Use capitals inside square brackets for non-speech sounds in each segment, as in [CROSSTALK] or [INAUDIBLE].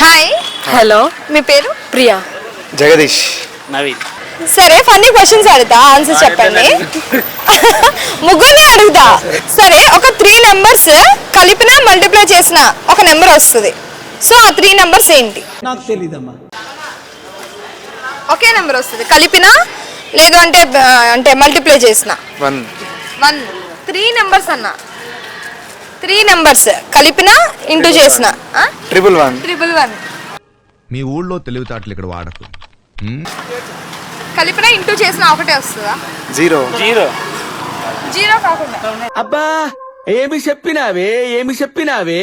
Hi. Hello. మీ పేరు? ప్రియా. జగదీష్. నవీన్. సరే funny questions అడుగుతా ఆన్సర్ చెప్పండి. [LAUGHS] ముగ్గురిని అడుగుతా. సరే ఒక త్రీ నెంబర్స్ కలిపిన మల్టిప్లై చేసిన ఒక నెంబర్ వస్తుంది. సో ఆ త్రీ నెంబర్స్ ఏంటి? నాకు తెలీదమ్మా. ఒకే నెంబర్ వస్తుంది. కలిపిన లేదు అంటే ఆ, అంటే మల్టిప్లై చేసిన. వన్. వన్. త్రీ నెంబర్స్ అన్న. త్రీ నెంబర్స్ కలిపిన ఇంటూ చేసిన. ట్రిపుల్ వన్ ట్రిపుల్ వన్ మీ ఊళ్ళో తెలివితేటలు ఇక్కడ వాడకు? కలిపిన ఇంటూ చేసిన ఒకటే వస్తుందా? జీరో జీరో జీరో కాకుండా. అబ్బా ఏమి చెప్పినావే ఏమి చెప్పినావే?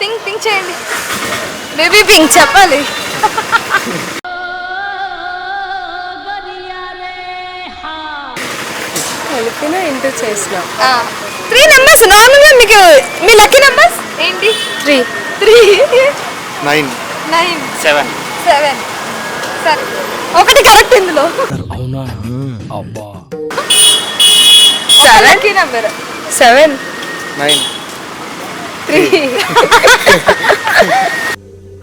థింక్ థింక్ చేయండి. బేబీ పింక్ చెప్పాలి. కలిపిన ఇంటూ చేసిన త్రీ నెంబర్స్ నార్మల్గా మీకు మీ లక్కీ నెంబర్స్ ఏంటి? Three three nine nine seven seven సరే ఒకటి కరెక్ట్ ఇందులో. Seven lucky number seven nine three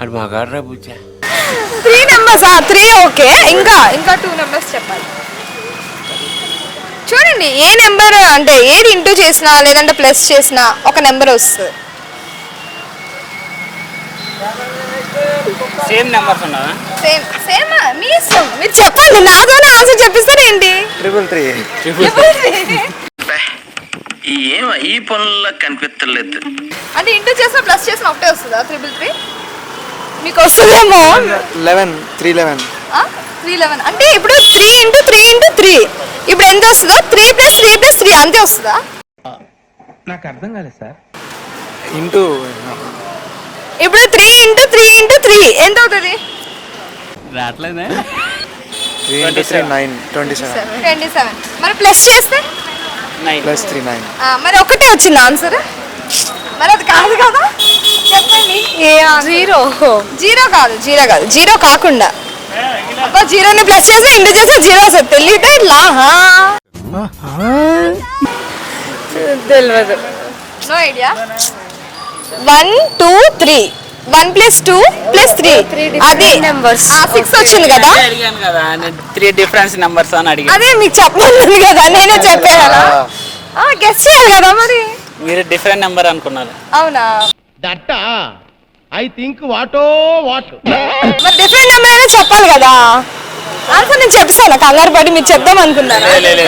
అది మగాడ్రా బుజ్జా త్రీ నెంబర్స్ త్రీ ఓకే ఇంకా? ఇంకా టూ నెంబర్స్ చెప్పాలి. చూడండి ఏ నెంబర్ అంటే ఏది ఇంటూ చేసినా లేదంటే ప్లస్ చేసినా ఒక నెంబర్ వస్తుంది. సేమ్ నెంబర్స్ సేమ్ సేమ్ మీ ఇష్టం. మీరు చెప్పండి నాతోనే ఆన్సర్ చెప్పిస్తారు ఏంటి? ట్రిపుల్ త్రీ ఏం ఈ పనుల్లో కనిపించలేదు అంటే ఇంటూ చేసిన ప్లస్ చేసిన ఒకటే వస్తుందా త్రిబుల్ త్రీ మీకు వస్తుందేమో? Eleven three eleven three eleven అంటే ఇప్పుడు three into three into three ఇప్పుడు ఎంత వస్తుందో? Three plus three plus three అంతే వస్తుందా? నాకు అర్థం కాలేదు సార్. ఇంటూ ఇప్పుడు three into three into three ఎంత అవుతుంది? రావట్లేదే. Three into three nine twenty seven twenty seven మరి ప్లస్ చేస్తే? నైన్ ప్లస్ త్రీ నైన్ మరి ఒకటే వచ్చింది ఆన్సర్ మరి అది కాదు కదా? చెప్పండి. జీరో. జీరో కాదు జీరో కాదు. జీరో కాకుండా. అబ్బా జీరోని ప్లస్ చేస్తే ఇంటూ చేస్తే జీరో వస్తుంది తెలియటే లాహా తెలియదు no idea one two three one plus two plus three అది numbers. సిక్స్ వచ్చింది కదా? అడిగాను కదా త్రీ డిఫరెన్స్ నెంబర్స్ అని అడిగాను. అదే మీకు చెప్పమన్నది కదా నేనే చెప్పాను? కదా గెస్ట్ చేయాలి కదా మరి. మీరు డిఫరెంట్ నెంబర్ అనుకున్నారు. అవునా? దట్ ఐ థింక్ వాటో వాట్. మరి డిఫరెంట్ నెంబర్ అయినా చెప్పాలి కదా. ఆన్సర్ నేను చెప్తాను కంగారు పడి మీరు చెప్దాం అనుకున్నారా? లే, లే, లే.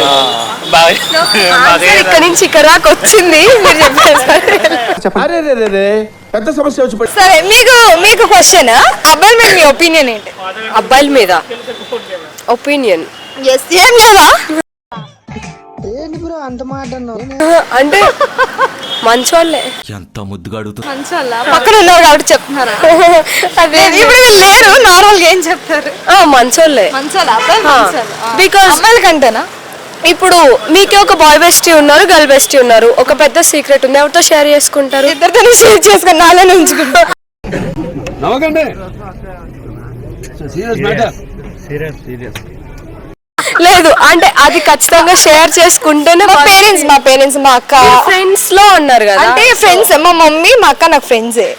బాగా ఆన్సర్ ఇక్కడ నుంచి ఇక్కడ దాకా వచ్చింది. మీరు చెప్పేసారు అరే రే రే రే పెద్ద సమస్య వచ్చి పడి- సరే మీకు మీకు క్వశ్చన్ అబ్బాయిల మీద మీ ఒపీనియన్ ఏంటి? అబ్బాయిల మీద? ఒపీనియన్ ఎస్ ఏం లేదా? అంటే మంచోళ్ళే. ఎంత ముద్దుగా అడుగుతూ పక్కన ఉన్నారు కాబట్టి చెప్తున్నారా? అదే ఇప్పుడు వీళ్ళు లేరు నార్మల్గా ఏం చెప్తారు? ఆ, మంచోళ్ళే. మంచోళ్ళ? అబ్బాయి మంచోళ్ళు? Because- అమ్మాయిల కంటేనా? ఇప్పుడు మీకే ఒక బాయ్ బెస్టీ ఉన్నారు గర్ల్ బెస్టీ ఉన్నారు. ఒక పెద్ద సీక్రెట్ ఉంది ఎవరితో షేర్ చేసుకుంటారు? ఇద్దరితో షేర్ చేసుకుని నాలోనే ఉంచుకుంటా లేదు అంటే అది ఖచ్చితంగా షేర్ చేసుకుంటేనే మా పేరెంట్స్ మా పేరెంట్స్ మా అక్క. ఫ్రెండ్స్లో ఉన్నారు కదా. అంటే ఫ్రెండ్స్ మా మమ్మీ మా అక్క నాకు ఫ్రెండ్సే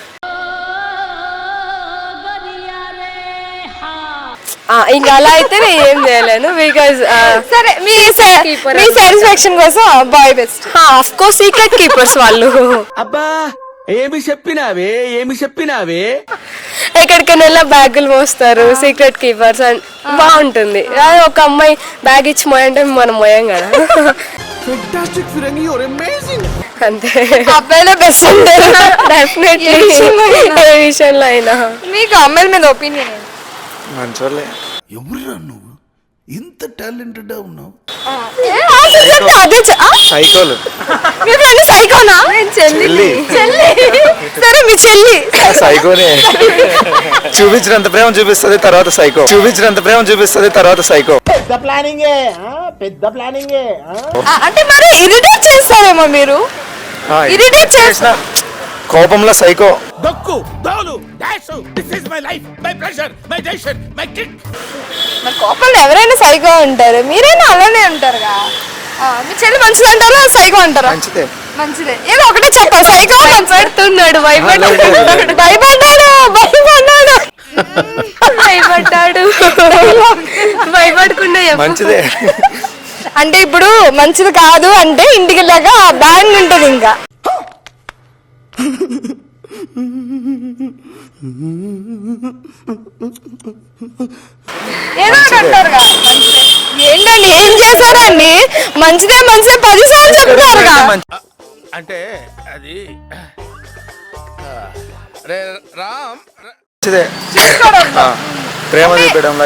ఇంకా అలా అయితే నేను ఏం చేయలేను బికాజ్ సరే మీ మీ సాటిస్ఫాక్షన్ కోసం boy best of course secret keepers వాళ్ళు. అబ్బా ఏమి చెప్పినావే? ఏమి చెప్పినావే? ఎక్కడికైనా వెళ్ళా బ్యాగులు మోస్తారు సీక్రెట్ కీపర్స్ అండ్ బాగుంటుంది. అదే ఒక అమ్మాయి బ్యాగ్ ఇచ్చి మోయంటే మనం మోయం కదా. అంతే. అబ్బాయిలో బెస్ట్ ఉంటారు డెఫినెట్లీ ఏ విషయంలో అయినా. మీకు అమ్మాయిల మీద ఒపీనియన్ మంచోళ్ళే. నువ్వు? ఇంత టాలెంటెడ్ ఉన్నావు? సైకోలు. సైకోనా? చెల్లి. చెల్లి. సరే మీ చెల్లి. సైకోనే. చూపించినంత ప్రేమ చూపిస్తుంది తర్వాత సైకో. చూపించినంత ప్రేమ చూపిస్తుంది తర్వాత సైకో. పెద్ద ప్లానింగే ఆ, పెద్ద ప్లానింగే అంటే మరి ఇరిటేట్ చేస్తారేమో మీరు? Irritate చేసిన కోపంలో సైకో. దక్కు దోలు dash. This is my life my pressure my decision my kick మరి కోపంలో ఎవరైనా సైకో ఉంటారు? మీరైనా అలానే ఉంటారుగా? ఆ, మీ చెల్లి మంచిది అంటారా సైకో అంటారా? మంచిదే. మంచిదే. ఏదో ఒకటే చెప్పాలి సైకో భయపడుతున్నాడు భయపడుతున్నాడు. [LAUGHS] భయపడ్డాడు భయపడ్డాడు. [LAUGHS] భయపడ్డాడు. భయపడకుండా చెప్పు. మంచిదే. అంటే ఇప్పుడు మంచిది కాదు అంటే ఇంటికి వెళ్ళాక ఆ బ్యాండ్ ఉంటుంది ఇంకా. ఏదో అంటారుగా. ఏంటండి ఏం చేశారండి? మంచిదే మంచిదే పది సార్లు చెప్తారుగా అంటే అది రే రామ్ ప్రేమ చూపించడంలో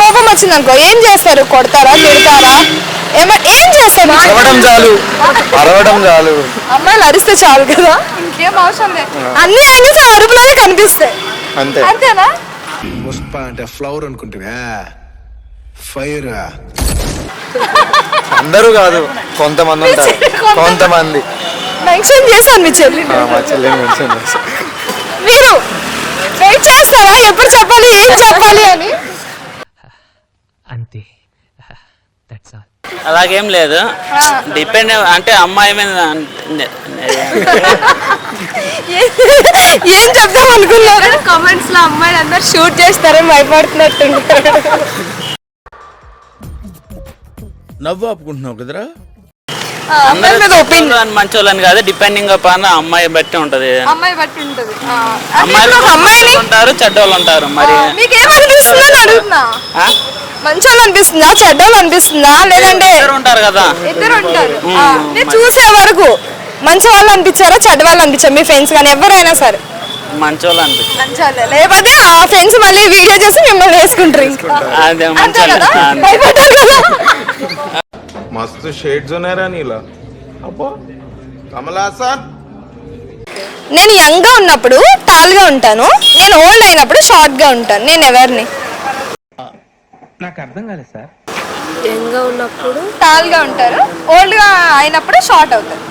కోపం వచ్చింది అనుకో ఏం చేస్తారు? కొడతారా తిడతారా? ఏమ ఏం చేస్తారు? అరవడం చాలు. అరవడం చాలు. అమ్మాయిలు అరిస్తే చాలు కదా. ఇంకేం అవసరం లేదు. అన్ని యాంగిల్స్ అరుపులోనే కనిపిస్తాయి. అంతే. అంతేనా? పుష్ప అంటే ఫ్లవర్ అనుకుంటున్నా. ఫైర్ అందరూ కాదు కొంతమంది ఉంటారు. కొంతమంది. మెన్షన్ చేశాను మీ చెల్లి ఆ, మా చెల్లెని మెన్షన్ మీరు వెయిట్ చేస్తారా ఎప్పుడు చెప్పాలి? ఏం చెప్పాలి అని? అంతే. దట్స్ ఆల్ అలాగేం లేదు. డిపెండ్ అంటే అమ్మాయి మీద ఏం చెప్దాం అనుకున్నారు కామెంట్స్లో అమ్మాయిలు అందరు షూట్ చేస్తారని భయపడుతున్నట్టుంటారు నవ్వు ఆపుకుంటున్నావు కదరా? అమ్మాయి మీద ఒపీనియన్ మంచి వాళ్ళని కాదు డిపెండింగ్ అపాన్ అమ్మాయి బట్టి ఉంటది. అమ్మాయి బట్టి ఉంటుంది. అమ్మాయిలు అమ్మాయిని ఉంటారు చెడ్డోళ్ళు ఉంటారు మరి మీకు ఏమనిపిస్తుందో అని అడుగుతున్నా? మంచోళ్ళు అనిపిస్తుందా చెడ్డోళ్ళు అనిపిస్తుందా లేదంటే ఇద్దరు ఉంటారు కదా. ఇద్దరు ఉంటారు. మీరు చూసే వరకు మంచి వాళ్ళు అనిపించారా చెడ్డ వాళ్ళు అనిపించారు? మీ ఫ్రెండ్స్ కానీ ఎవరైనా సరే. మంచి వాళ్ళు అనిపిస్తుంది మంచి వాళ్ళే లేకపోతే ఆ ఫ్రెండ్స్ మళ్ళీ వీడియో చేసి మిమ్మల్ని వేసుకుంటారు. అంతే కదా? కదా మస్తు షేడ్స్ ఉన్నారా నీలా. అబ్బో. కమలాసన్ నేను యంగ్గా ఉన్నప్పుడు టాల్గా ఉంటాను. నేను ఓల్డ్ అయినప్పుడు షార్ట్గా ఉంటాను. నేను ఎవరిని? నాకు అర్థం కాలేదు సార్. యంగా ఉన్నప్పుడు? టాల్గా ఉంటారు. ఓల్డ్గా అయినప్పుడు షార్ట్ అవుతారు.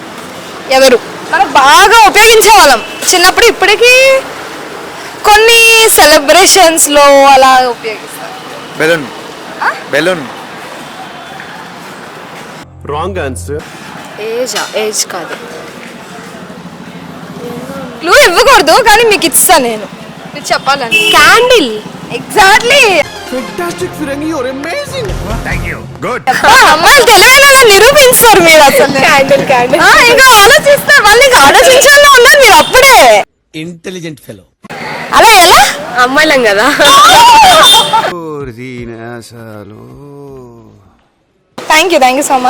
ఎవరు? మనం బాగా ఉపయోగించే వాళ్ళం చిన్నప్పుడు ఇప్పటికీ కొన్ని సెలబ్రేషన్స్లో అలా ఉపయోగిస్తాం balloon balloon wrong answer age age కాదు. క్లూ ఇవ్వకూడదు కానీ మీకు ఇస్తాను నేను. మీరు చెప్పాలని క్యాండిల్ ఎగ్జాక్ట్లీ ఫెంటాస్టిక్ ఫిరంగి యువర్ అమేజింగ్ గుడ్ అమ్మాయిలు తెలివైన నిరూపిస్తారు మీరు అసలు. క్యాండిల్ క్యాండిల్ ఆ, ఇంకా ఆలోచిస్తారు వాళ్ళు ఇంకా ఆలోచించాలని ఉన్నారు మీరు అప్పుడే. ఇంటెలిజెంట్ ఫెలో అలా ఎలా? అమ్మాయిలం కదా. Thank you thank you so much